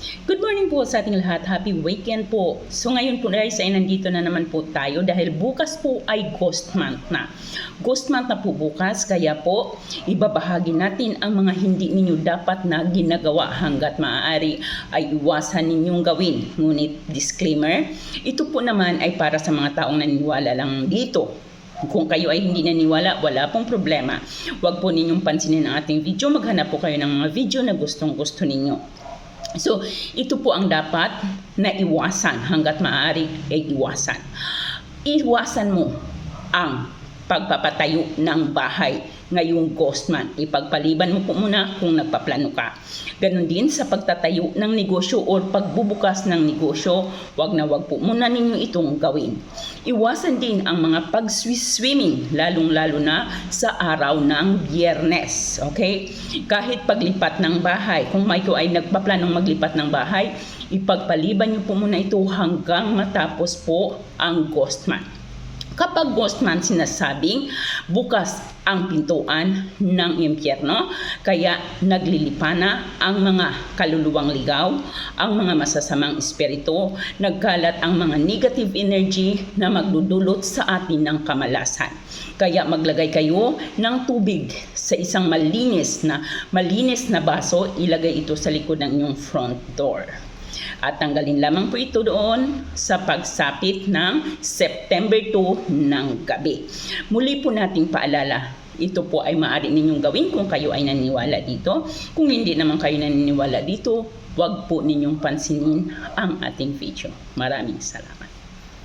Good morning po sa ating lahat. Happy weekend po. So ngayon po guys ay nandito na naman po tayo dahil bukas po ay ghost month na. Ghost month na po bukas kaya po ibabahagi natin ang mga hindi ninyo dapat na ginagawa hanggat maaari ay iwasan ninyong gawin. Ngunit disclaimer, ito po naman ay para sa mga taong naniniwala lang dito. Kung kayo ay hindi naniwala, wala pong problema. Huwag po ninyong pansinin ang ating video. Maghanap po kayo ng mga video na gustong gusto ninyo. So, ito po ang dapat na iwasan hanggat maaari ay iwasan. Iwasan mo ang pagpapatayo ng bahay ngayong ghost month. Ipagpaliban mo po muna kung nagpaplano ka. Ganon din sa pagtatayo ng negosyo o pagbubukas ng negosyo, wag na wag po muna ninyo itong gawin. Iwasan din ang mga pag-swimming, lalong-lalo na sa araw ng biyernes. Okay? Kahit paglipat ng bahay, kung may ko ay nagpaplanong maglipat ng bahay, ipagpaliban niyo po muna ito hanggang matapos po ang ghost month. Kapag ghost month sinasabing bukas ang pintuan ng impyerno, kaya naglilipana ang mga kaluluwang ligaw, ang mga masasamang espiritu, nagkalat ang mga negative energy na magdudulot sa atin ng kamalasan. Kaya maglagay kayo ng tubig sa isang malinis na malinis na baso, ilagay ito sa likod ng inyong front door. At tanggalin lamang po ito doon sa pagsapit ng September 2 ng gabi. Muli po nating paalala, ito po ay maaari ninyong gawin kung kayo ay naniniwala dito. Kung hindi naman kayo naniniwala dito, wag po ninyong pansinin ang ating video. Maraming salamat.